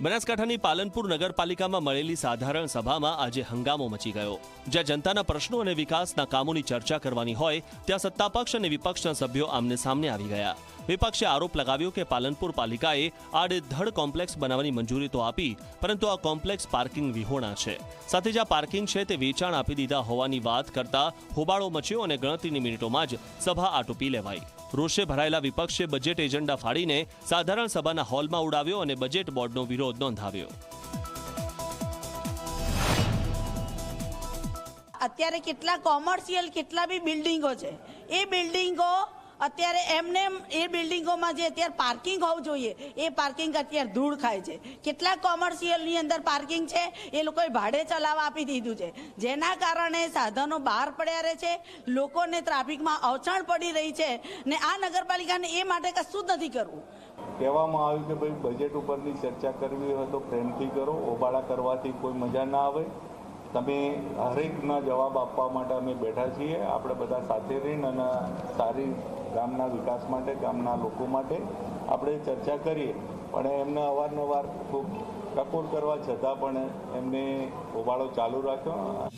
બનાસકાંઠાની પાલનપુર નગરપાલિકામાં મળેલી સાધારણ સભામાં આજે હંગામો મચી ગયો. જ્યાં જનતાના પ્રશ્નો અને વિકાસના કામોની ચર્ચા કરવાની હોય, ત્યાં સત્તાપક્ષ અને વિપક્ષના સભ્યો આમને સામને આવી ગયા. વિપક્ષે આરોપ લગાવ્યો કે પાલનપુર પાલિકાએ આડેધડ કોમ્પ્લેક્સ બનાવવાની મંજૂરી તો આપી, પરંતુ આ કોમ્પ્લેક્સ પાર્કિંગ વિહોણા છે. સાથે જ્યાં પાર્કિંગ છે તે વેચાણ આપી દીધા હોવાની વાત કરતા હોબાળો મચ્યો અને ગણતરીની મિનિટોમાં જ સભા આટોપી લેવાઈ. રોષે ભરાયેલા વિપક્ષે બજેટ એજન્ડા ફાડીને સાધારણ સભાના હોલમાં ઉડાવ્યો અને બજેટ બોર્ડનો વિરોધ નોંધાવ્યો. અત્યારે કેટલા કોમર્શિયલ કેટલા બી બિલ્ડિંગો છે, એ બિલ્ડિંગો અત્યારે એમને એ બિલ્ડિંગોમાં જે અત્યારે પાર્કિંગ હોવું જોઈએ, એ પાર્કિંગ અત્યારે ધૂળ ખાય છે. કેટલા કોમર્શિયલની અંદર પાર્કિંગ છે, એ લોકોએ ભાડે ચલાવવા આપી દીધું છે. જેના કારણે સાધનો બહાર પડ્યા રહે છે, લોકોને ટ્રાફિકમાં અવચણ પડી રહી છે, ને આ નગરપાલિકાને એ માટે કશું જ નથી કરવું. કહેવામાં આવ્યું કે ભાઈ બજેટ ઉપરની ચર્ચા કરવી હોય તો પ્રેમથી કરો, ઓબાળા કરવાથી કોઈ મજા ના આવે. તમે હરેકના જવાબ આપવા માટે અમે બેઠા છીએ, આપણે બધા સાથે રહીને અને સારી ગામના વિકાસ માટે, ગામના લોકો માટે આપણે ચર્ચા કરીએ. પણ એમને અવારનવાર ખૂબ ટકોર કરવા છતાં પણ એમને હોબાળો ચાલુ રાખ્યો.